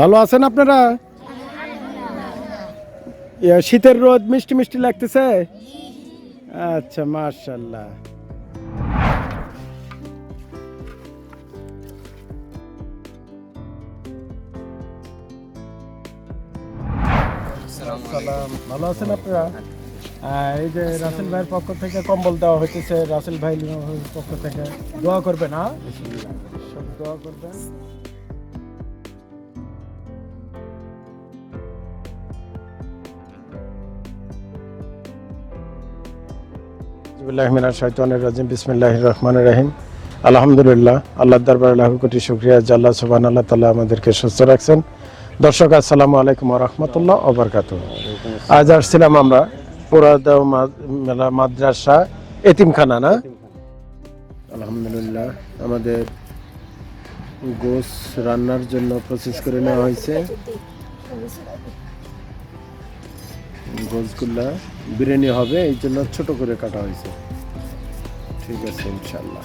ভালো আছেন আপনারা? শীতের রোদ মিষ্টি মিষ্টি লাগতেছে? আচ্ছা মার্শাল্লাহ ভালো আছেন আপনারা? এই যে রাসেল ভাইয়ের পক্ষ থেকে কম্বল দেওয়া হইতেছে রাসেল ভাই পক্ষ থেকে। দোয়া করবেন হ্যাঁ সব দোয়া করবেন। বিসমিল্লাহিমিনাশ শাইতানির রাজিম, বিসমিল্লাহির রহমানির রহিম। আলহামদুলিল্লাহ, আল্লাহর দরবারে লাখ কোটি শুকরিয়া, যে আল্লাহ সুবহান আল্লাহ তাআলা আমাদেরকে সুস্থ রাখছেন। দর্শক, আসসালামু আলাইকুম রাহমাতুল্লাহ ওয়া বারাকাতুহু। আজ আসছিলাম আমরা পুরাদাও মা- মেলা মাদ্রাসা এতিমখানা, না? আলহামদুলিল্লাহ, আমাদের গোস রান্নার জন্য প্রসেস করে নেওয়া হয়েছে। গোসগুলা বিরিয়ানি হবে এই জন্য ছোটো করে কাটা হয়েছে। ঠিক আছে ইনশাল্লাহ।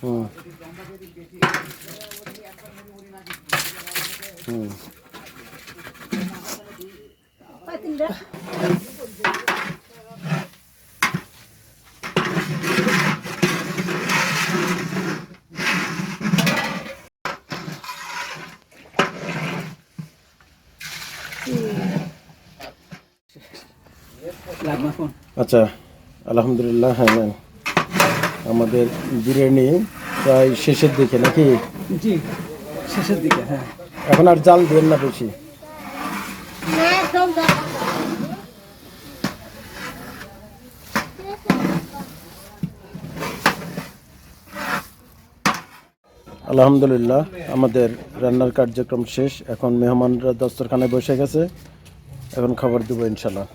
হুম হুম আচ্ছা আলহামদুলিল্লাহ হ্যাঁ হ্যাঁ। আমাদের বিরিয়ানি প্রায় শেষের দিকে নাকি? জি শেষের দিকে হ্যাঁ। এখন আর জাল দেন না বেশি। আলহামদুলিল্লাহ আমাদের রান্নার কার্যক্রম শেষ। এখন মেহমানরা দস্তরখানায় বসে গেছে। এখন খাবার দেবো ইনশাল্লাহ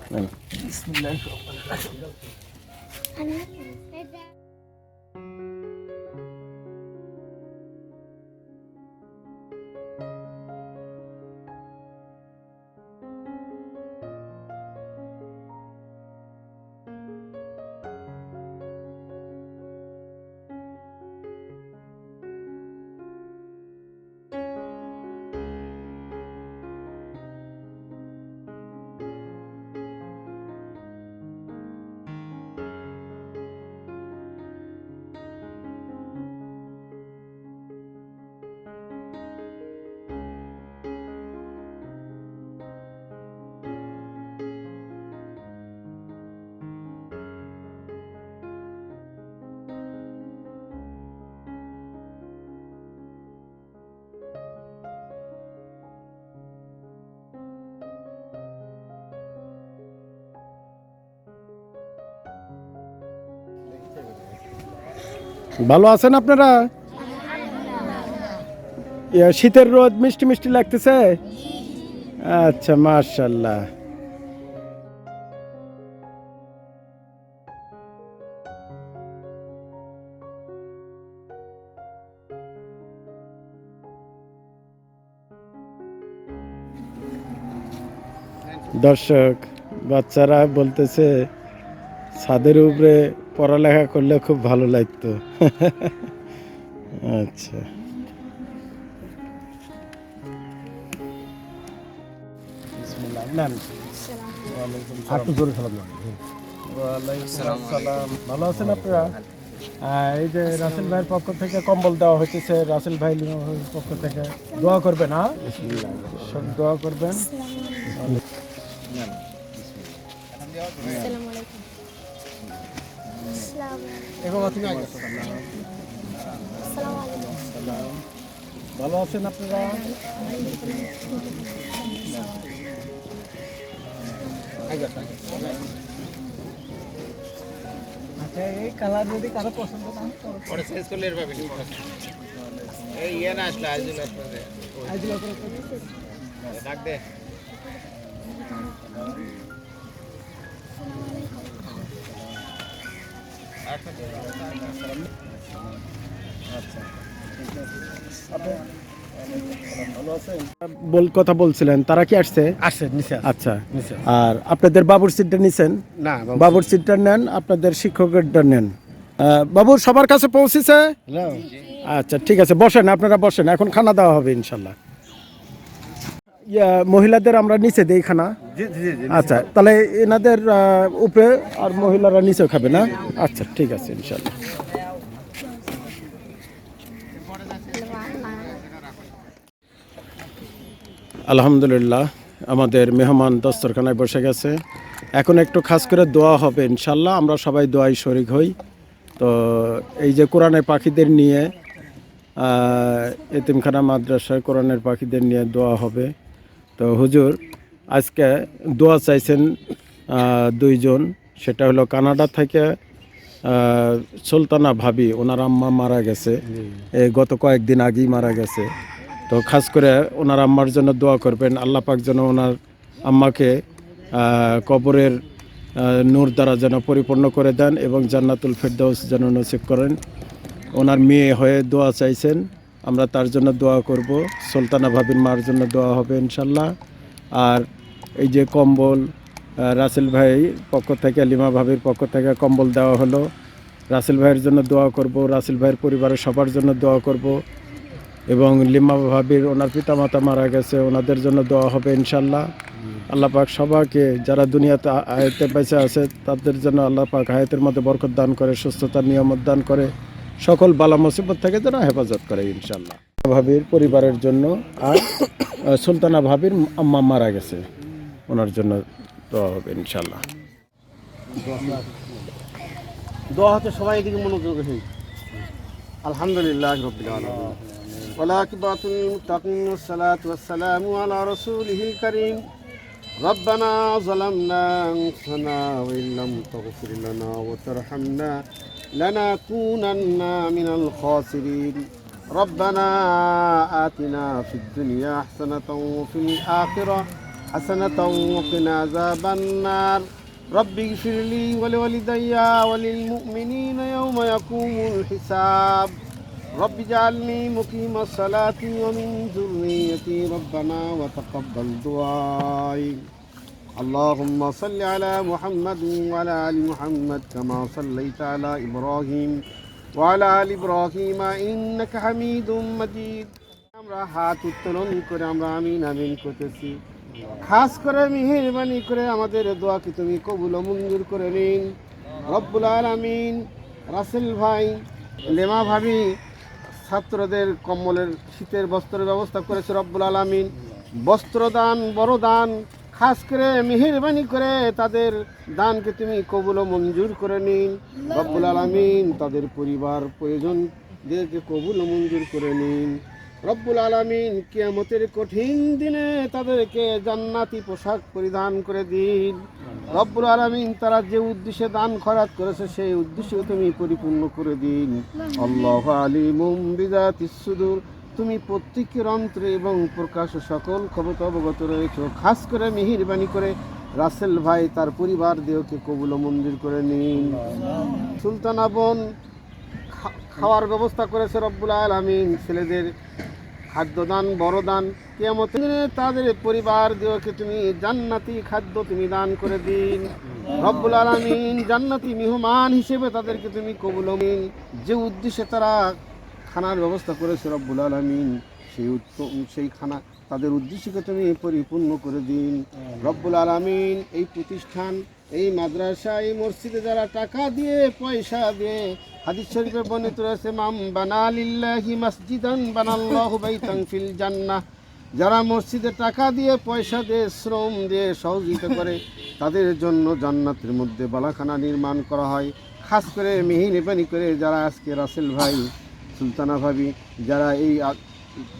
ভালো আছেন আপনারা? শীতের রোদ মিষ্টি মিষ্টি লাগতেছে? আচ্ছা মার্শাল্লাহ দর্শক, বাচ্চারা বলতেছে, ছাদের উপরে পড়ালেখা করলে খুব ভালো লাগতো। আচ্ছা। একটু জোরে সালাম ভালো আছেন আপনারা? এই যে রাসেল ভাইয়ের পক্ষ থেকে কম্বল দেওয়া হইতেছে রাসেল ভাই পক্ষ থেকে। দোয়া করবেন হ্যাঁ সব দোয়া করবেন। ভালো আছেন আপনারা? আচ্ছা এই কালার যদি কারও পছন্দ না ওটা শেষ করলে এর পাবে এই ইয়ে না আসলে আইজুল ডাক দে। বল কথা বলছিলেন তারা কি আসছে? আসছে নিচে আচ্ছা। আর আপনাদের বাবুর সিটটা নিছেন? না বাবুর সিটটা নেন আপনাদের শিক্ষকেরটা নেন। বাবুর সবার কাছে পৌঁছেছে? আচ্ছা ঠিক আছে বসেন আপনারা বসেন এখন খানা দেওয়া হবে ইনশাল্লাহ। মহিলাদের আমরা নিচে দেই খানা। আচ্ছা তাহলে এনাদের উপরে আর মহিলারা নিচেও খাবে না? আচ্ছা ঠিক আছে ইনশাল্লাহ আলহামদুলিল্লাহ আমাদের মেহমান দস্তরখানায় বসে গেছে। এখন একটু খাস করে দোয়া হবে ইনশাল্লাহ আমরা সবাই দোয়াই শরিক হই। তো এই যে কোরআনের পাখিদের নিয়ে এতিমখানা মাদ্রাসায় কোরআনের পাখিদের নিয়ে দোয়া হবে। তো হুজুর আজকে দোয়া চাইছেন দুইজন। সেটা হলো কানাডা থেকে সুলতানা ভাবি ওনার আম্মা মারা গেছে। এই গত কয়েকদিন আগেই মারা গেছে। তো খাস করে ওনার আম্মার জন্য দোয়া করবেন। আল্লাহ পাক যেন ওনার আম্মাকে কবরের নূর দ্বারা যেন পরিপূর্ণ করে দেন এবং জান্নাতুল ফেরদাউস যেন নসিব করেন। ওনার মেয়ে হয়ে দোয়া চাইছেন। আমরা তার জন্য দোয়া করব। সুলতানা ভাবির মার জন্য দোয়া হবে ইনশাল্লাহ। আর এই যে কম্বল রাসেল ভাই পক্ষ থেকে, লিমা ভাবির পক্ষ থেকে কম্বল দেওয়া হলো। রাসেল ভাইয়ের জন্য দোয়া করব, রাসেল ভাইয়ের পরিবারের সবার জন্য দোয়া করব এবং লিমা ভাবির ওনার পিতামাতা মারা গেছে, ওনাদের জন্য দোয়া হবে ইনশাল্লাহ। আল্লাহ পাক যারা দুনিয়াতে আয়তের আয়াতে বেঁচে আছে, তাদের জন্য আল্লাহ পাক হায়াতের মধ্যে বরকত দান করে, সুস্থতার নিয়ামত দান করে। সকল বালা মুসিবত থেকে যেন হেফাজত করে ইনশাল্লাহ ভাবির পরিবারের জন্য আর আহ, সুলতানা ভাবির আম্মা মারা গেছে ওনার জন্য দোয়া হবে ইনশাল্লাহ দোয়া হচ্ছে সবাই এদিকে মনোযোগ রেখে আলহামদুলিল্লাহ রবিল আলমিন والعاقبة للمتقين والصلاة والسلام على رسوله الكريم ربنا ظلمنا أنفسنا وإن لم تغفر لنا وترحمنا لنكونن من الخاسرين. ربنا آتنا في الدنيا حسنة وفي الآخرة حسنة وقنا عذاب النار. رب اغفر لي ولوالدي وللمؤمنين يوم يقوم الحساب. رب اجعلني مقيم الصلاة ومن ذريتي ربنا وتقبل دعائي. اللهم صل على محمد وعلى آل محمد كما صليت على إبراهيم وعلى آل إبراهيم إنك حميد مجيد আমরা হাত উত্তোলন করে আমরা আমিন আমিন করতেছি খাস করে মেহেরবানি করে আমাদের দোয়াকে তুমি কবুল ও মঞ্জুর করে নিন রব্বুল আলামিন রাসেল ভাই লেমা ভাবি ছাত্রদের কম্বলের শীতের বস্ত্রের ব্যবস্থা করেছে রব্বুল আলামিন বস্ত্র দান বড় দান খাস করে মেহেরবানি করে তাদের দানকে তুমি কবুল মঞ্জুর করে নিন। রব্বুল আলামিন তাদের পরিবার প্রয়োজনদেরকে কবুল মঞ্জুর করে নিন। রব্বুল আলামিন কিয়ামতের কঠিন দিনে তাদেরকে জান্নাতি পোশাক পরিধান করে দিন। রব্বুল আলামিন তারা যে উদ্দেশ্যে দান খরাত করেছে, সেই উদ্দেশ্যে তুমি পরিপূর্ণ করে দিন। আল্লাহ আলিমুম বিজাতিস সুদূর। তুমি প্রত্যেকের অন্তরে এবং প্রকাশ সকল ক্ষমতা অবগত রয়েছ। খাস করে মেহিরবানি করে রাসেল ভাই তার পরিবার দেহকে কবুল মন্দির করে নিন। সুলতানা বোন খাওয়ার ব্যবস্থা করেছে রব্বুল আলমিন। ছেলেদের খাদ্যদান বড় দান তাদের পরিবার দেহকে তুমি জান্নাতি খাদ্য তুমি দান করে দিন। রব্বুল আলমিন জান্নাতি মেহমান হিসেবে তাদেরকে তুমি কবুল যে উদ্দেশ্যে তারা খানার ব্যবস্থা করেছে রব্বুল আলমিন। সেই উত্তম সেই খানা তাদের উদ্দেশ্যকে তুমি পরিপূর্ণ করে দিন। রব্বুল আলমিন এই প্রতিষ্ঠান এই মাদ্রাসা এই মসজিদে যারা টাকা দিয়ে পয়সা দিয়ে হাদিস শরীফে বর্ণিত রয়েছে মাম বানালিল্লাহি মসজিদান বানাল্লাহু বাইতান ফিল জান্নাহ। যারা মসজিদে টাকা দিয়ে পয়সা দিয়ে শ্রম দিয়ে সহযোগিতা করে তাদের জন্য জান্নাতের মধ্যে বালাখানা নির্মাণ করা হয়। খাস করে মেহিনিপানি করে যারা আজকে রাসেল ভাই সুলতানা ভাবি যারা এই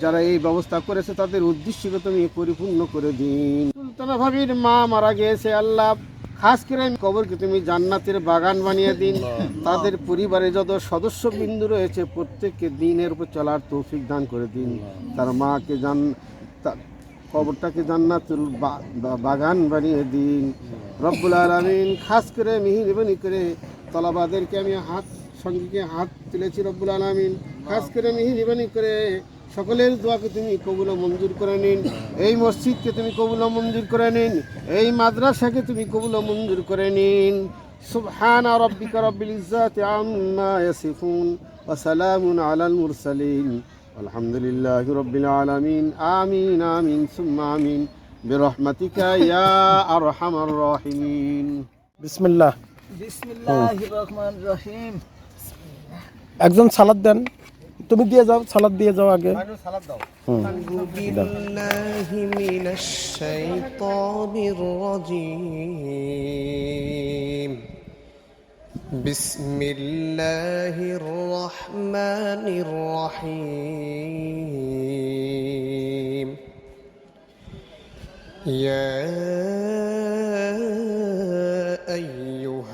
যারা এই ব্যবস্থা করেছে, তাদের উদ্দেশ্যকে তুমি পরিপূর্ণ করে দিন। সুলতানা ভাবির মা মারা গিয়েছে, আল্লাহ খাস করে আমি কবরকে তুমি জান্নাতের বাগান বানিয়ে দিন। তাদের পরিবারে যত সদস্য বিন্দু রয়েছে, প্রত্যেককে দিনের উপর চলার তৌফিক দান করে দিন। তার মাকে জান কবরটাকে জান্নাতুল বাগান বানিয়ে দিন। রব্বুল আলমিন খাস করে মিহিরবানি করে তলাবাদেরকে আমি হাত সঙ্গীকে হাত তুলেছি রব্বুল আলমিন। খাস করে মেহরবানি করে সকলের দোয়াকে তুমি কবুল মঞ্জুর করে নিন। এই মসজিদকে তুমি কবুল মঞ্জুর করে নিন। এই মাদ্রাসাকে তুমি কবুল মঞ্জুর করে নিন। সুবহান রব্বিকা রব্বিল ইজ্জাতি আম্মা ইয়াসিফুন ওয়া সালামুন আলাল মুরসালিন। আলহামদুলিল্লাহি রব্বিল আলামিন। আমিন আমিন সুম্মা আমিন। বিরহমাতিকা ইয়া আরহামার রাহিমিন। বিসমিল্লাহ। বিসমিল্লাহির রহমানির রহিম। একজন সালাদ দেন তুমি দিয়ে যাও সালাদ দিয়ে যাও আগে সালাদ দাও হুম بالله من الشيطان الرجيم بسم الله الرحمن الرحيم يا أيها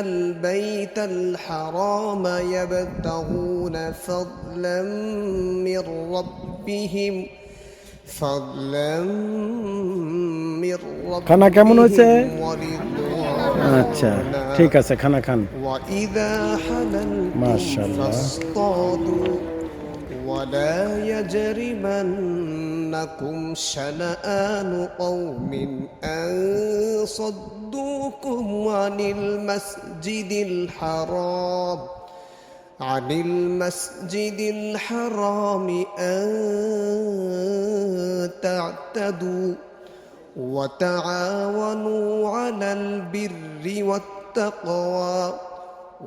البيت الحرام يبتغون فضلا من ربهم فضلا من ربهم খানা কেমন হয়েছে? ورضوانا আচ্ছা ঠিক আছে খানা খান وإذا حللتم ما شاء الله. فاصطادوا ولا يجرمنكم شنآن قوم أن صدوكم عن المسجد الحرام. عن المسجد الحرام أن تعتدوا وتعاونوا على البر والتقوى.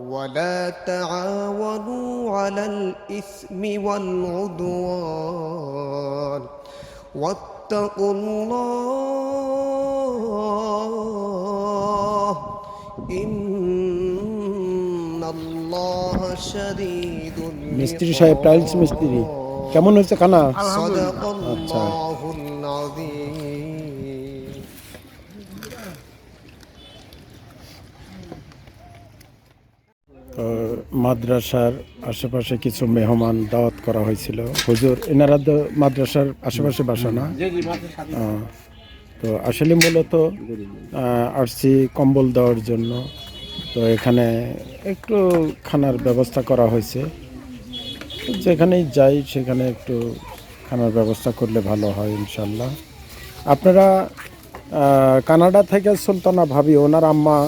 ولا تعاونوا على الإثم والعدوان. واتقوا الله মিস্ত্রি সাহেব টাইলস মিস্ত্রি। কেমন হয়েছে কানা আচ্ছা। মাদ্রাসার আশেপাশে কিছু মেহমান দাওয়াত করা হয়েছিল। হুজুর এনারা মাদ্রাসার আশেপাশে বাসা না? তো আসলে মূলত আসছি কম্বল দেওয়ার জন্য তো এখানে একটু খানার ব্যবস্থা করা হয়েছে। যেখানেই যাই, সেখানে একটু খানার ব্যবস্থা করলে ভালো হয় ইনশাল্লাহ আপনারা কানাডা থেকে সুলতানা ভাবি, ওনার আম্মা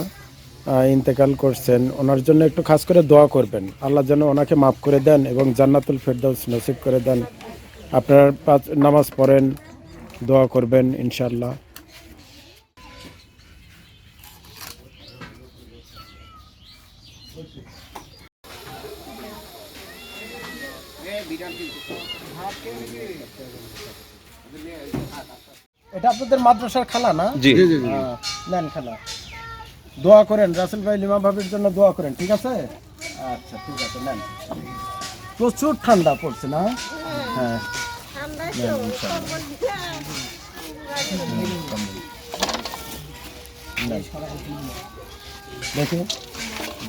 ইন্তেকাল করছেন, ওনার জন্য একটু খাস করে দোয়া করবেন। আল্লাহ যেন ওনাকে মাফ করে দেন এবং জান্নাতুল ফেরদৌস নসিব করে দেন। আপনারা নামাজ পড়েন, দোয়া করবেন ইনশাল্লাহ এটা আপনাদের মাদ্রাসার খালা না? জি। নেন খালা। দোয়া করেন রাসেল ভাই লিমা ভাবির জন্য দোয়া করেন ঠিক আছে? আচ্ছা ঠিক আছে নেন। প্রচুর ঠান্ডা পড়ছে না? হ্যাঁ। ইনশাআল্লাহ।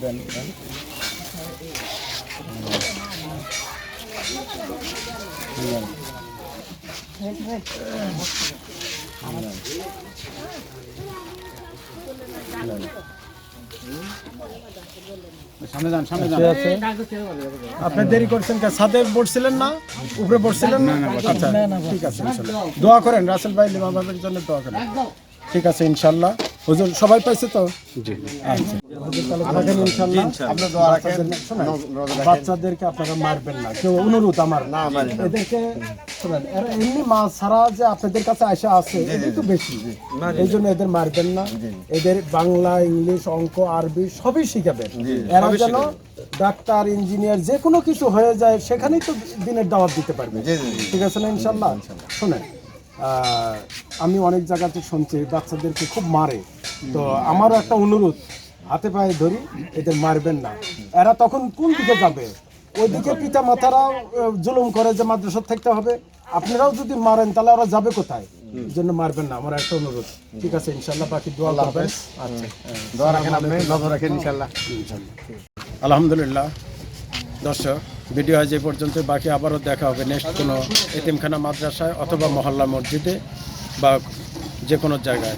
দেন। আপনি দেরি করছেন কে ছাদে বসছিলেন না? উপরে বসছিলেন না? আচ্ছা ঠিক আছে দোয়া করেন রাসেল ভাই লিমা ভাবির জন্য দোয়া করেন। ঠিক আছে ইনশাল্লাহ। হুজুর সবাই পাইছে তো? জি। আচ্ছা। দোয়া রাখেন। বাচ্চাদেরকে আপনারা মারবেন না। কেউ অনুরোধ আমার। না এদেরকে শোনেন এরা এমনি মাছ ছাড়া যে আপনাদের কাছে আসা আছে এদের তো বেশি। এই জন্য এদের মারবেন না। এদের বাংলা ইংলিশ অঙ্ক আরবি সবই শিখাবেন। এরা যেন ডাক্তার ইঞ্জিনিয়ার যে কোনো কিছু হয়ে যায় সেখানেই তো দিনের দাওয়াত দিতে পারবে। ঠিক আছে না ইনশাল্লাহ। শোনেন আহ, আমি অনেক জায়গাতে শুনছি বাচ্চাদেরকে খুব মারে। তো আমারও একটা অনুরোধ হাতে পায়ে ধরি এদের মারবেন না। এরা তখন কোন দিকে যাবে? ওইদিকে পিতা মাতারাও জুলুম করে যে মাদ্রাসা থাকতে হবে। আপনারাও যদি মারেন তাহলে ওরা যাবে কোথায়? জন্য মারবেন না আমার একটা অনুরোধ। ঠিক আছে ইনশাল্লাহ বাকি দোয়া করবেন। আচ্ছা দোয়া রাখেন আপনি নজর রাখেন ইনশাল্লাহ আলহামদুলিল্লাহ। দর্শক ভিডিও আজ এই পর্যন্ত বাকি আবারও দেখা হবে নেক্সট কোনো এতিমখানা মাদ্রাসায় অথবা মহল্লা মসজিদে বা যে কোনো জায়গায়।